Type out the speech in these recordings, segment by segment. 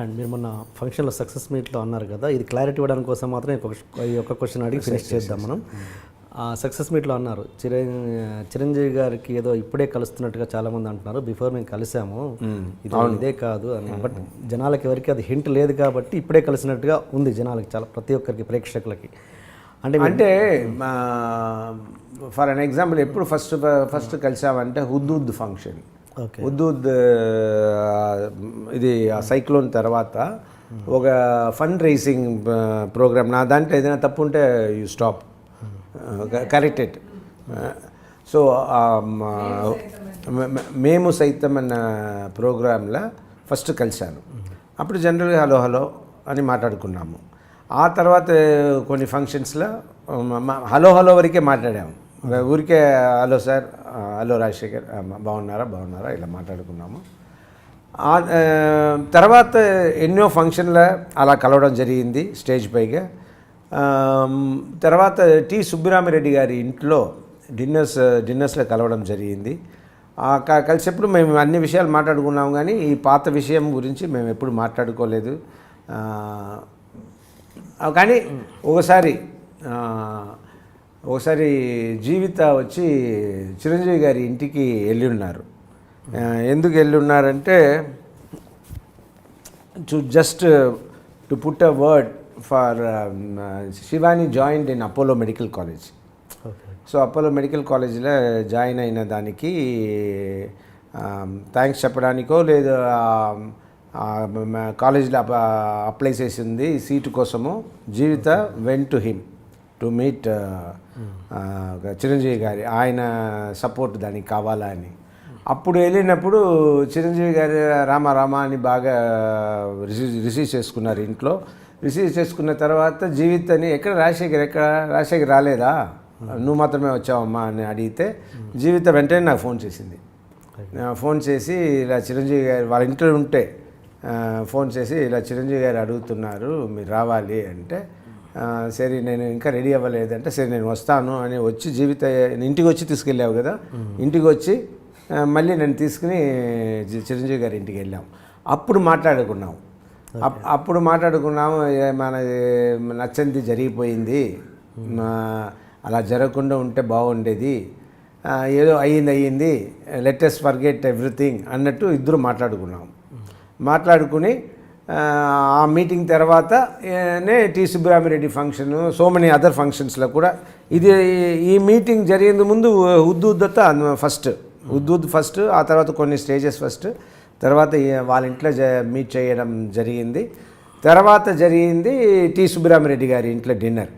And మీరు మొన్న ఫంక్షన్లో సక్సెస్ మీట్లో అన్నారు కదా ఇది క్లారిటీ ఇవ్వడానికి కోసం మాత్రం ఈ ఒక్క క్వశ్చన్ అడిగి ఫినిష్ చేద్దాం మనం. ఆ సక్సెస్ మీట్లో అన్నారు చిరం చిరంజీవి గారికి ఏదో ఇప్పుడే కలుస్తున్నట్టుగా చాలా మంది అంటున్నారు బిఫోర్ మేము కలిసాము ఇది ఇదే కాదు అని. బట్ జనాలకి ఎవరికి అది హింట్ లేదు కాబట్టి ఇప్పుడే కలిసినట్టుగా ఉంది జనాలకి చాలా ప్రతి ఒక్కరికి ప్రేక్షకులకి. అంటే అంటే ఫర్ అన్ ఎగ్జాంపుల్ ఎప్పుడు ఫస్ట్ ఫస్ట్ కలిసామంటే హుద్దూద్ ఫంక్షన్. ఓకే. ఇది ఆ సైక్లోన్ తర్వాత ఒక ఫండ్ రైసింగ్ ప్రోగ్రామ్. నా దాంట్లో ఏదైనా తప్పు ఉంటే యూ స్టాప్. కరెక్టెడ్ సో మేము సైతం అన్న ప్రోగ్రాంలో ఫస్ట్ కలిశాను. అప్పుడు జనరల్గా హలో హలో అని మాట్లాడుకున్నాము. ఆ తర్వాత కొన్ని ఫంక్షన్స్లో హలో హలో వరకే మాట్లాడాము. ఊరికే హలో సార్ హలో రాజశేఖర్ బాగున్నారా? బాగున్నారా? ఇలా మాట్లాడుకున్నాము. తర్వాత ఎన్నో ఫంక్షన్ల అలా కలవడం జరిగింది స్టేజ్ పైగా. తర్వాత టి సుబ్బిరామిరెడ్డి గారి ఇంట్లో డిన్నర్స్ డిన్నర్స్లో కలవడం జరిగింది. కలిసేప్పుడు మేము అన్ని విషయాలు మాట్లాడుకున్నాం కానీ ఈ పాత విషయం గురించి మేము ఎప్పుడు మాట్లాడుకోలేదు. కానీ ఒకసారి ఒకసారి జీవిత వచ్చి చిరంజీవి గారి ఇంటికి వెళ్ళి ఉన్నారు ఎందుకు వెళ్ళి ఉన్నారంటే to just to put a word for Shivani joined in Apollo medical college so Apollo medical కాలేజ్లో జాయిన్ అయిన దానికి థ్యాంక్స్ చెప్పడానికో లేదు కాలేజ్లో అప్లై చేసింది సీటు కోసము Jeevitha when to him to meet uh, uh, Chiranjeevi గారి ఆయన సపోర్ట్ దానికి కావాలా అని. అప్పుడు వెళ్ళినప్పుడు చిరంజీవి గారి రామ రామ అని బాగా uh, రిసీవ్ రిసీవ్ చేసుకున్నారు ఇంట్లో. రిసీవ్ చేసుకున్న తర్వాత జీవిత్ అని ఎక్కడ రాజశేఖర్ ఎక్కడ రాజశేఖర్ రాలేదా? నువ్వు మాత్రమే వచ్చావమ్మా అని అడిగితే జీవిత వెంటనే నాకు ఫోన్ చేసింది. ఫోన్ చేసి ఇలా చిరంజీవి గారు వాళ్ళ ఇంట్లో ఉంటే ఫోన్ చేసి ఇలా చిరంజీవి గారు అడుగుతున్నారు మీరు రావాలి అంటే సరే నేను ఇంకా రెడీ అవ్వలేదంటే సరే నేను వస్తాను అని వచ్చి జీవిత ఇంటికి వచ్చి తీసుకెళ్ళావు కదా? ఇంటికి వచ్చి మళ్ళీ నేను తీసుకుని చిరంజీవి గారి ఇంటికి వెళ్ళాం. అప్పుడు మాట్లాడుకున్నాం. అప్- అప్పుడు మాట్లాడుకున్నాము ఏ మనది నచ్చంది జరిగిపోయింది. అలా జరగకుండా ఉంటే బాగుండేది. ఏదో అయ్యింది అయ్యింది. లెటెస్ట్ ఫర్గెట్ ఎవ్రీథింగ్ అన్నట్టు ఇద్దరు మాట్లాడుకున్నాం. మాట్లాడుకుని ఆ, మీటింగ్ తర్వాత ఏ, నే T Subbaramireddy function so many other ఫంక్షన్స్లో కూడా. ఇది ఈ మీటింగ్ జరిగేందు ముందు ఉద్దుద్దత ఫస్ట్. ఉద్దుద్ ఫస్ట్ ఆ తర్వాత కొన్ని స్టేజెస్ ఫస్ట్. తర్వాత వాళ్ళ ఇంట్లో మీట్ చేయడం జరిగింది. తర్వాత జరిగింది టి సుబ్బరామిరెడ్డి గారి ఇంట్లో డిన్నర్.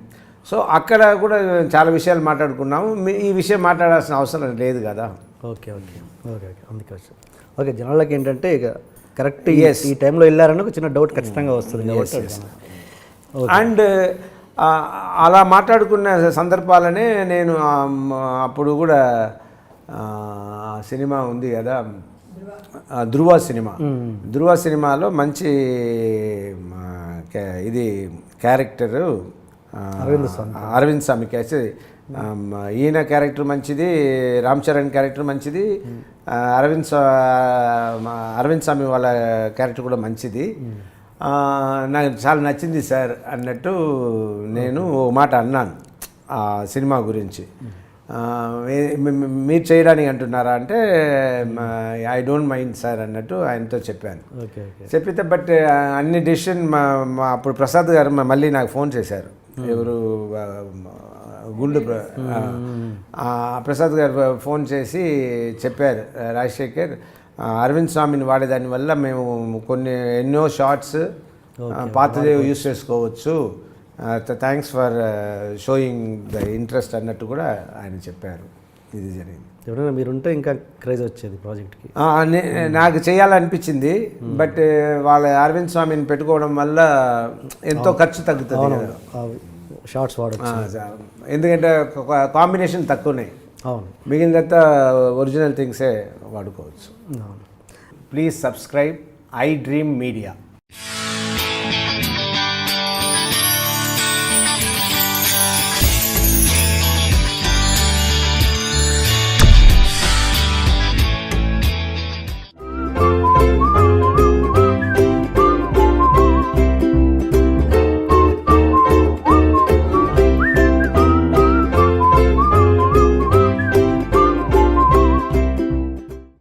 సో అక్కడ కూడా చాలా విషయాలు మాట్లాడుకున్నాము. ఈ విషయం మాట్లాడాల్సిన అవసరం లేదు కదా. Okay okay. Okay okay. అందుకే ఓకే జనాలకి ఏంటంటే ఇక కరెక్ట్ ఈ టైంలో వెళ్ళారని ఒక చిన్న డౌట్ ఖచ్చితంగా వస్తుంది కాబట్టి అడిగాను. అండ్ అలా మాట్లాడుకున్న సందర్భాలనే నేను అప్పుడు కూడా సినిమా ఉంది కదా. ఆ, ధృవ సినిమా. ధృవ సినిమాలో మంచి ఇది క్యారెక్టరు ఆ, అరవింద్ స్వామి. కేసి ఈయన క్యారెక్టర్ మంచిది రామ్ చరణ్ క్యారెక్టర్ మంచిది అరవింద్ అరవింద్ స్వామి వాళ్ళ క్యారెక్టర్ కూడా మంచిది. నాకు చాలా నచ్చింది సార్ అన్నట్టు నేను ఓ మాట అన్నాను ఆ సినిమా గురించి. మీరు చేయడానికి అంటున్నారా అంటే ఐ డోంట్ మైండ్ సార్ అన్నట్టు ఆయనతో చెప్పాను. చెప్పితే బట్ అన్ని డెసిషన్ మా మా అప్పుడు ప్రసాద్ గారు మళ్ళీ నాకు ఫోన్ చేశారు. ఎవరు గుండు ప్రసాద్ గారు ఫోన్ చేసి చెప్పారు "ఆ, రాజశేఖర్ అరవింద్ స్వామిని వాడేదాని వల్ల మేము కొన్ని ఎన్నో షార్ట్స్ పాతదే యూస్ చేసుకోవచ్చు. Thanks for showing the interest అన్నట్టు కూడా ఆయన చెప్పారు. ఇది జరిగింది. ఎవరైనా మీరుంటే ఇంకా క్రేజ్ వచ్చేది ప్రాజెక్ట్కి. నాకు చేయాలనిపించింది బట్ వాళ్ళ అరవింద్ స్వామిని పెట్టుకోవడం వల్ల ఎంతో ఖర్చు తగ్గుతుంది. షార్ట్స్ వాడచ్చు. ఎందుకంటే కాంబినేషన్ తక్కువనే. అవును. మిగిలినంతా ఒరిజినల్ థింగ్సే వాడుకోవచ్చు. Please subscribe I dream media.